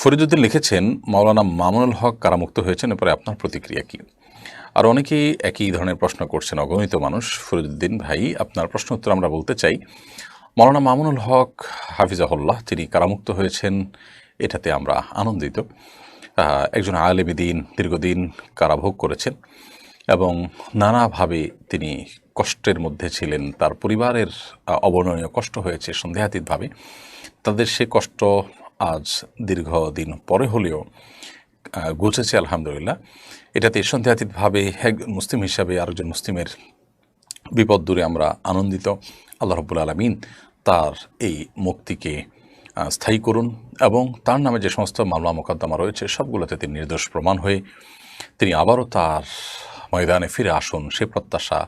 ফরিদুদ্দিন লিখেছেন, মাওলানা মামুনুল হক কারামুক্ত হয়েছেন, এরপরে আপনার প্রতিক্রিয়া কী? আর অনেকেই একই ধরনের প্রশ্ন করছেন, অগণিত মানুষ। ফরিদুদ্দিন ভাই, আপনার প্রশ্ন উত্তর আমরা বলতে চাই। মাওলানা মামুনুল হক, হাফিজাহুল্লাহ, তিনি কারামুক্ত হয়েছেন, এটাতে আমরা আনন্দিত। একজন আলেমিদিন দীর্ঘদিন কারাভোগ করেছেন এবং নানাভাবে তিনি কষ্টের মধ্যে ছিলেন। তার পরিবারের অবর্ণনীয় কষ্ট হয়েছে সন্দেহাতীতভাবে। তাদের সে কষ্ট আজ দীর্ঘদিন পরে হলেও ঘুচেছে আলহামদুলিল্লাহ। এটাতে সন্দেহাতীতভাবে এক মুসলিম হিসাবে আরেকজন মুসলিমের বিপদ দূরে আমরা আনন্দিত। আল্লাহ রব্বুল আলমিন তার এই মুক্তিকে স্থায়ী করুন এবং তার নামে যে সমস্ত মামলা মোকদ্দমা রয়েছে সবগুলোতে তিনি নির্দোষ প্রমাণ হয়ে তিনি আবারও তার ময়দানে ফিরে আসুন। সে প্রত্যাশা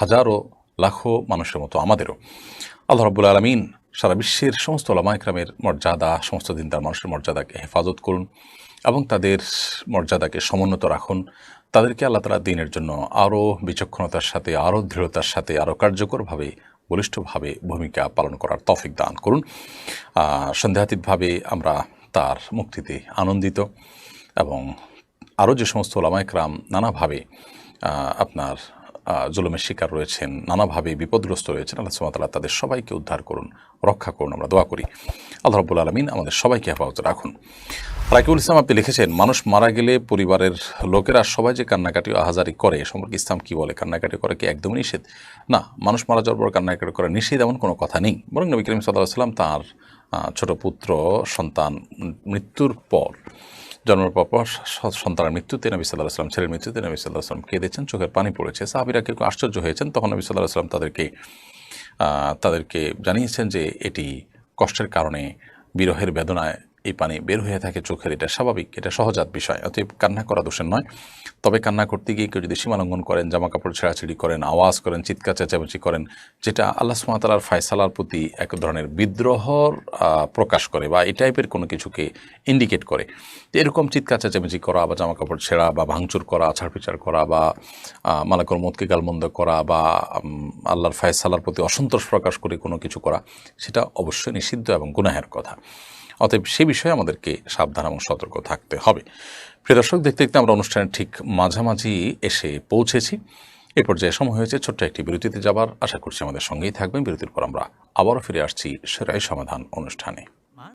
হাজারো, লাখো মানুষের মতো আমাদেরও। আল্লাহ রব্বুল আলমিন সারা বিশ্বের সমস্ত ওলামাইকরামের মর্যাদা, সমস্ত দিন তার মানুষের মর্যাদাকে হেফাজত করুন এবং তাদের মর্যাদাকে সমুন্নত রাখুন। তাদেরকে আল্লাহ তালা দিনের জন্য আরও বিচক্ষণতার সাথে, আরও দৃঢ়তার সাথে, আরও কার্যকরভাবে, বলিষ্ঠভাবে ভূমিকা পালন করার তফিক দান করুন। সন্দেহাতীতভাবে আমরা তার মুক্তিতে আনন্দিত এবং আরও যে সমস্ত ওলামাইকরাম নানাভাবে আপনার জুলুমের শিকার রয়েছেন, নানাভাবে বিপদগ্রস্ত রয়েছেন। আল্লাহ সুমাতাল্লাহ তাদের সবাইকে উদ্ধার করুন, রক্ষা করুন, আমরা দোয়া করি। আল্লাহ রব্বুল আলমিন আমাদের সবাইকে হেফাজত রাখুন। রাকিবুল ইসলাম, আপনি লিখেছেন, মানুষ মারা গেলে পরিবারের লোকেরা সবাই যে কান্নাকাটি আহাজারি করে সম্পর্কে ইসলাম কী বলে? কান্নাকাটি করে কি একদমই নিষেধ? না, মানুষ মারা যাওয়ার পর কান্নাকাটি করা নিষেধ এমন কোনো কথা নেই। বরং নবী করিম সাল্লাহ সাল্লাম তাঁর ছোট পুত্র, সন্তান, মৃত্যুর পর জন্মের পর সন্তানের মৃত্যুতে নবী সাল্লাহ আসলাম ছেলের মৃত্যুতে নবী সাল্লাহ সাল্লাম কেঁদেছেন চোখের পানি পড়েছে। সাহাবিরা কেউ আশ্চর্য হয়েছেন। তখন নবী সাল্লাহ আসলাম তাদেরকে তাদেরকে জানিয়েছেন যে এটি কষ্টের কারণে বিরহের বেদনায় এই পানি বের হয়ে থাকে চোখের, এটা স্বাভাবিক, এটা সহজাত বিষয়। অতএব কান্না করা দোষের নয়। তবে কান্না করতে গিয়ে কেউ যদি সীমালঙ্ঘন করেন জামা কাপড় ছেঁড়াছিড়ি করেন, আওয়াজ করেন, চিৎকার চেঁচামেচি করেন, যেটা আল্লাহ সুমাতালার ফায়সালার প্রতি এক ধরনের বিদ্রোহর প্রকাশ করে বা এই টাইপের কোনো কিছুকে ইন্ডিকেট করে। এরকম চিৎকার চেঁচামেচি করা বা জামা কাপড় ছেঁড়া বা ভাঙচুর করা আছাড় পিছাড় করা বা মালাকর মতকে গালমন্দ করা বা আল্লাহর ফায়সালার প্রতি অসন্তোষ প্রকাশ করে কোনো কিছু করা, সেটা অবশ্যই নিষিদ্ধ এবং গুনাহের কথা। অতএব সে বিষয়ে আমাদেরকে সাবধান এবং সতর্ক থাকতে হবে। প্রিয় দর্শক, দেখতে দেখতে আমরা অনুষ্ঠানের ঠিক মাঝামাঝি এসে পৌঁছেছি। এ পর্যায়ে সময় হয়েছে ছোট্ট একটি বিরতিতে যাবার। আশা করছি আমাদের সঙ্গেই থাকবেন। বিরতির পর আমরা আবারও ফিরে আসছি সেরাই সমাধান অনুষ্ঠানে।